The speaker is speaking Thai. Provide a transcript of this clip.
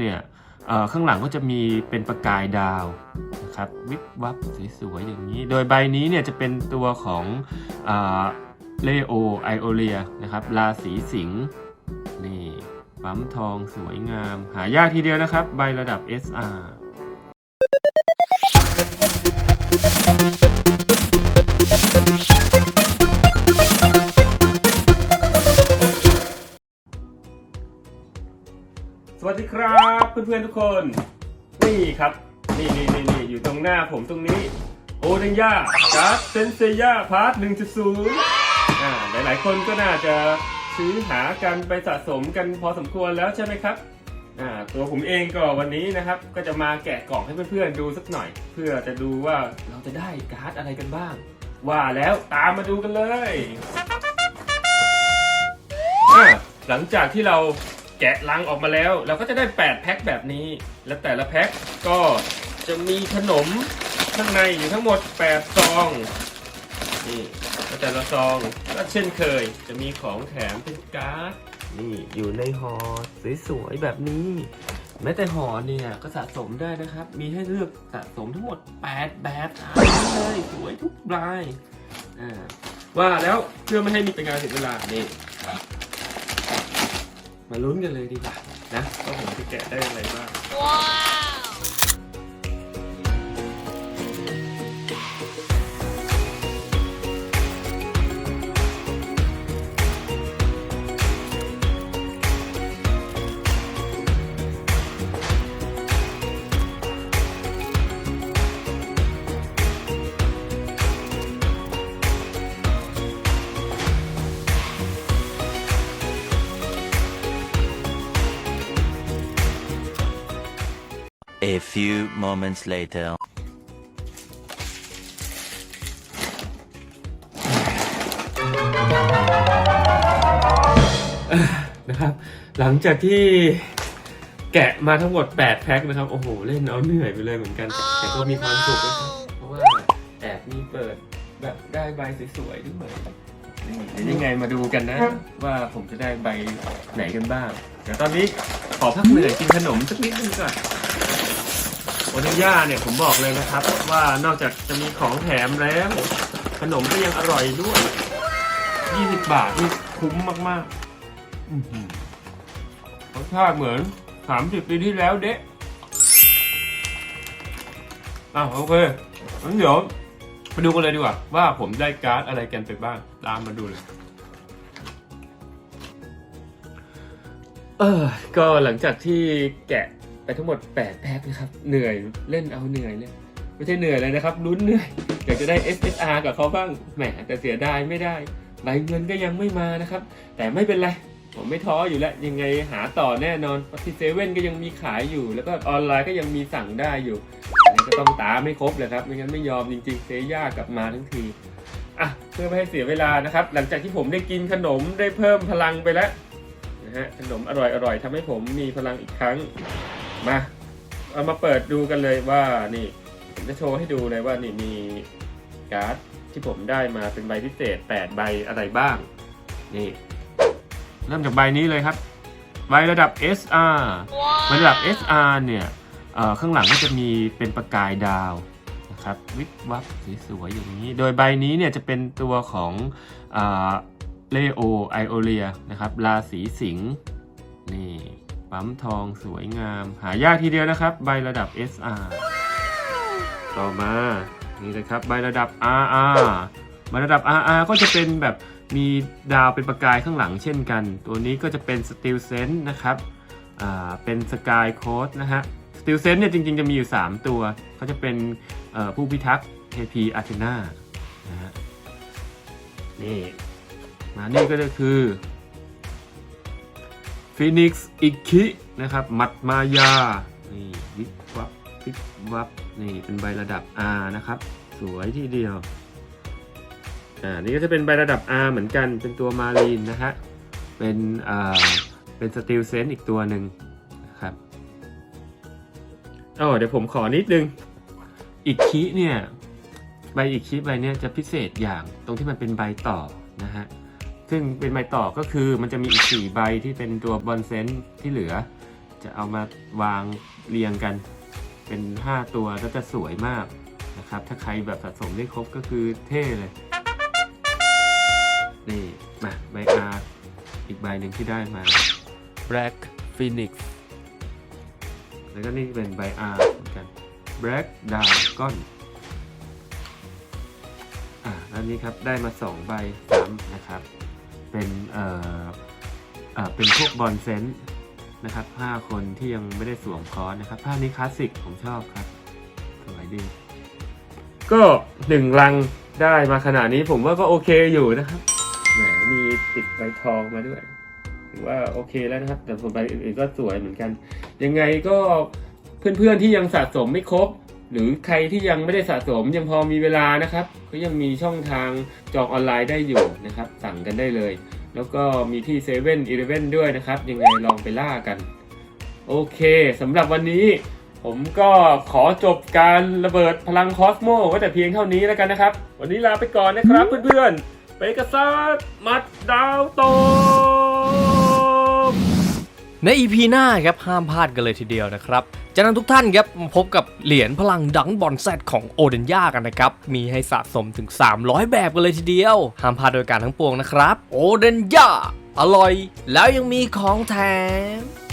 เนี่ยข้างหลังก็จะมีเป็นประกายดาวนะครับวิบวับสวยๆอย่างนี้ โดยใบนี้เนี่ยจะเป็นตัวของเลโอไอโอเลียนะครับราศีสิงห์นี่ปั๊มทองสวยงาม หายากทีเดียวนะครับ ใบระดับ SR วัสดีครับเพื่อนๆทุกคน นี่ครับ นี่นี่นี่นี่อยู่ตรงหน้าผมตรงนี้ โอเดนยาการ์ดเซนเซียพาร์ท1.0อ่าหลายๆคนก็น่าจะซื้อหากันไปสะสมกันพอสมควรแล้วใช่ไหมครับอ่าตัวผมเองก็วันนี้นะครับ ก็จะมาแกะกล่องให้เพื่อนๆดูสักหน่อย เพื่อจะดูว่าเราจะได้การ์ดอะไรกันบ้าง ว่าแล้วตามมาดูกันเลยอ่าหลังจากที่เรา แกะลังออกมาแล้ว เราก็จะได้ 8 แพ็คแบบนี้ และแต่ละแพ็คก็จะมีขนมข้างในอยู่ทั้งหมด 8 ซองนี่แต่ละซองก็เช่นเคย จะมีของแถมเป็นการ์ดนี่อยู่ในห่อสวยๆแบบนี้ แม้แต่ห่อเนี่ยก็สะสมได้นะครับ มีให้เลือกสะสมทั้งหมด 8 แบบเลยสวยทุกรายว่าแล้วเพื่อไม่ให้มีเป็นการเสียเวลานี่ มาลุ้นกันเลยดีกว่านะว่าผมจะแกะได้อะไรบ้าง A few moments later. นะครับ หลังจากที่แกะมาทั้งหมด 8 แพ็คนะครับ โอ้โห เล่นเอาเหนื่อยไปเลยเหมือนกัน แต่ก็มีความสุขนะครับ เพราะว่าแอบมีเปิดแบบได้ใบสวยๆด้วยนี่เดี๋ยวยังไงมาดูกันนะ ว่าผมจะได้ใบไหนกันบ้าง เดี๋ยวตอนนี้ขอพักเหนื่อยกินขนมสักนิดนึงก่อน โอนิย่าเนี่ยผมบอกเลยนะครับ ว่านอกจากจะมีของแถมแล้ว ขนมก็ยังอร่อยด้วย 20 บาทนี่คุ้มมากๆอื้อหือรสชาติเหมือนสามสิบปีที่แล้วเด็กอะโอเคงั้นเดี๋ยวมาดูกันเลยดีกว่า ว่าผมได้การ์ดอะไรกันไปบ้างตามมาดูเลย เออก็หลังจากที่แกะ ไปทั้งหมด 8 แพ็คนะครับ เหนื่อยเล่นเอาเหนื่อยเลยไม่ใช่เหนื่อยเลยนะครับลุ้นเหนื่อยอยากจะได้ SSR กับเขาบ้างแหมแต่เสียดายไม่ได้ใบเงินก็ยังไม่มานะครับ แต่ไม่เป็นไร ผมไม่ท้ออยู่แล้ว ยังไงหาต่อแน่นอนที่เซเว่นก็ยังมีขายอยู่ แล้วก็ออนไลน์ก็ยังมีสั่งได้อยู่ก็ต้องตามไม่ครบเลยครับ ไม่งั้นไม่ยอมจริง ๆ เซย่ากลับมาทั้งทีอะเพื่อไม่ให้เสียเวลานะครับ หลังจากที่ผมได้กินขนมได้เพิ่มพลังไปแล้วนะฮะขนมอร่อยๆทำให้ผมมีพลังอีกครั้ง มาเอามาเปิดดูกันเลยว่านี่ผมจะโชว์ให้ดูเลยว่านี่มีการ์ดที่ผมได้มาเป็นใบพิเศษ 8 ใบอะไรบ้าง นี่ เริ่มจากใบนี้เลยครับ ใบระดับ SR ใบระดับ SR เนี่ยเอ่อข้างหลังก็จะมีเป็นประกายดาวนะครับวิบวับสวยๆอย่างนี้ โดยใบนี้เนี่ยจะเป็นตัวของเลโอไอโอเลียนะครับราศีสิงห์นี่ ปั๊มทองสวยงาม หายากทีเดียวนะครับ ใบระดับ SR ต่อมานี่เลยครับใบระดับ RR ใบระดับ RR ก็จะเป็นแบบมีดาวเป็นประกายข้างหลังเช่นกัน ตัวนี้ก็จะเป็น Steel Sense นะครับเป็น Sky Coat นะฮะ Steel Sense เนี่ยจริงๆ จะมีอยู่ 3 ตัวเขาจะเป็นผู้พิทักษ์ KP Athena นะฮะนี่มานี่ก็จะคือ Phoenix อิคินะครับมัดมายา นี่วิบวับวิบวับนี่เป็นใบระดับ R นะครับ สวยทีเดียว อ่า นี่ก็จะเป็นใบระดับ R เหมือนกัน เป็นตัวมารีนนะฮะ เป็นอ่าเป็นสตีลเซนอีกตัวหนึ่งนะครับอ๋อเดี๋ยวผมขอนิดนึงอีกคีเนี่ย ใบอีกคีใบเนี้ยจะพิเศษอย่างตรงที่มันเป็นใบต่อนะฮะ ซึ่งเป็นใบต่อก็คือมันจะมีอีก4ใบที่เป็นตัวบอลเซนที่เหลือ จะเอามาวางเรียงกัน เป็น 5 ตัวก็จะสวยมากนะครับ ถ้าใครแบบสะสมได้ครบก็คือเท่เลย นี่มาใบอาอีกใบหนึ่งที่ได้มา Black Phoenix แล้วก็นี่เป็นใบอาเหมือนกัน Black Dragon อ่าแล้วนี้ครับได้มา 2 ใบซ้ำนะครับ เป็นเอ่อเอ่อเป็นพวกบอลเซนต์นะครับ5คนที่ยังไม่ได้สวมคอร์สนะครับภาพนี้คลาสสิกผมชอบครับสวยดี ก็หนึ่งลังได้มาขนาดนี้ผมว่าก็โอเคอยู่นะครับแหมมีติดใบทองมาด้วยถือว่าโอเคแล้วนะครับ แต่ส่วนใบอื่นๆก็สวยเหมือนกัน ยังไงก็เพื่อนๆที่ยังสะสมไม่ครบ หรือใครที่ยังไม่ได้สะสมยังพอมีเวลานะครับก็ยังมีช่องทางจองออนไลน์ได้อยู่นะครับ สั่งกันได้เลย แล้วก็มีที่7 e เ e ่ e อด้วยนะครับ ยังไงลองไปล่ากัน โอเคสำหรับวันนี้ผมก็ขอจบการระเบิดพลังคอสโมไว้แต่เพียงเท่านี้แล้วกันนะครับ วันนี้ลาไปก่อนนะครับเพื่อนๆไปกระซัดมัดดาวโต ใน EP หน้าครับห้ามพลาดกันเลยทีเดียวนะครับ จากนั้นทุกท่านครับมาพบกับเหรียญพลังดังบอลแซดของโอเดนยากันนะครับ มีให้สะสมถึง 300 แบบกันเลยทีเดียว ห้ามพลาดโดยการทั้งปวงนะครับ โอเดนยาอร่อย แล้วยังมีของแถม